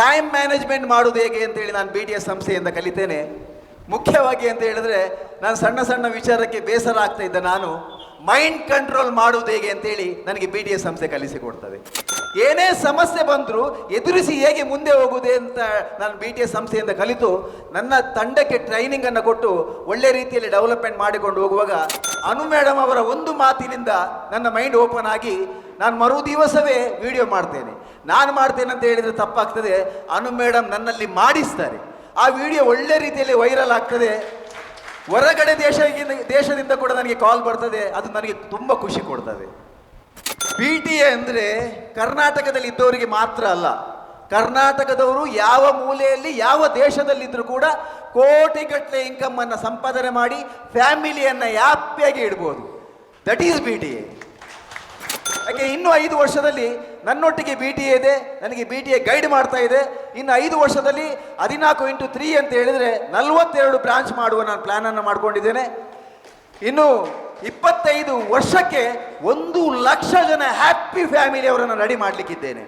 Time management ಮಾಡೋದು ಹೇಗೆ ಅಂತೇಳಿ ನಾನು ಬಿ ಡಿ ಎಸ್ ಸಂಸ್ಥೆಯಿಂದ ಕಲಿತೇನೆ. ಮುಖ್ಯವಾಗಿ ಅಂತ ಹೇಳಿದ್ರೆ ನಾನು ಸಣ್ಣ ಸಣ್ಣ ವಿಚಾರಕ್ಕೆ ಬೇಸರ ಆಗ್ತಾ ಇದ್ದ ನಾನು ಮೈಂಡ್ ಕಂಟ್ರೋಲ್ ಮಾಡುವುದು ಹೇಗೆ ಅಂತೇಳಿ ನನಗೆ ಬಿ ಡಿ ಎಸ್ ಸಂಸ್ಥೆ ಕಲಿಸಿಕೊಡ್ತದೆ ಏನೇ ಸಮಸ್ಯೆ ಬಂದರೂ ಎದುರಿಸಿ ಹೇಗೆ ಮುಂದೆ ಹೋಗುವುದೇ ಅಂತ ನಾನು ಬಿ ಟಿ ಎಸ್ ಸಂಸ್ಥೆಯಿಂದ ಕಲಿತು, ನನ್ನ ತಂಡಕ್ಕೆ ಟ್ರೈನಿಂಗನ್ನು ಕೊಟ್ಟು ಒಳ್ಳೆ ರೀತಿಯಲ್ಲಿ ಡೆವಲಪ್ಮೆಂಟ್ ಮಾಡಿಕೊಂಡು ಹೋಗುವಾಗ ಅನು ಮೇಡಮ್ ಅವರ ಒಂದು ಮಾತಿನಿಂದ ನನ್ನ ಮೈಂಡ್ ಓಪನ್ ಆಗಿ ನಾನು ಮರು ದಿವಸವೇ ವಿಡಿಯೋ ಮಾಡ್ತೇನೆ. ನಾನು ಮಾಡ್ತೇನೆ ಅಂತ ಹೇಳಿದರೆ ತಪ್ಪಾಗ್ತದೆ. ಅನು ಮೇಡಮ್ ನನ್ನಲ್ಲಿ ಮಾಡಿಸ್ತಾರೆ. ಆ ವಿಡಿಯೋ ಒಳ್ಳೆ ರೀತಿಯಲ್ಲಿ ವೈರಲ್ ಆಗ್ತದೆ. ಹೊರಗಡೆ ದೇಶದಿಂದ ದೇಶದಿಂದ ಕೂಡ ನನಗೆ ಕಾಲ್ ಬರ್ತದೆ. ಅದು ನನಗೆ ತುಂಬ ಖುಷಿ ಕೊಡ್ತದೆ. ಪಿ ಟಿ ಎ ಅಂದರೆ ಕರ್ನಾಟಕದಲ್ಲಿ ಇದ್ದವರಿಗೆ ಮಾತ್ರ ಅಲ್ಲ. ಕರ್ನಾಟಕದವರು ಯಾವ ಮೂಲೆಯಲ್ಲಿ, ಯಾವ ದೇಶದಲ್ಲಿದ್ದರೂ ಕೂಡ ಕೋಟಿಗಟ್ಟಲೆ ಇನ್ಕಮನ್ನು ಸಂಪಾದನೆ ಮಾಡಿ ಫ್ಯಾಮಿಲಿಯನ್ನು ಹ್ಯಾಪಿಯಾಗಿ ಇಡ್ಬೋದು. That is B T A ಯಾಕೆ ಇನ್ನು ಐದು ವರ್ಷದಲ್ಲಿ ನನ್ನೊಟ್ಟಿಗೆ ಬಿ ಟಿ ಎ ಇದೆ, ನನಗೆ ಬಿ ಟಿ ಎ ಗೈಡ್ ಮಾಡ್ತಾ ಇದೆ. ಇನ್ನು ಐದು ವರ್ಷದಲ್ಲಿ ಹದಿನಾಲ್ಕು ಇಂಟು ತ್ರೀ ಅಂತ ಹೇಳಿದರೆ ನಲವತ್ತೆರಡು ಬ್ರಾಂಚ್ ಮಾಡುವ ನಾನು ಪ್ಲ್ಯಾನನ್ನು ಮಾಡ್ಕೊಂಡಿದ್ದೇನೆ. ಇನ್ನು ಇಪ್ಪತ್ತೈದು ವರ್ಷಕ್ಕೆ ಒಂದು ಲಕ್ಷ ಜನ ಹ್ಯಾಪಿ ಫ್ಯಾಮಿಲಿ ಅವರನ್ನು ರೆಡಿ ಮಾಡಲಿಕ್ಕಿದ್ದೇನೆ.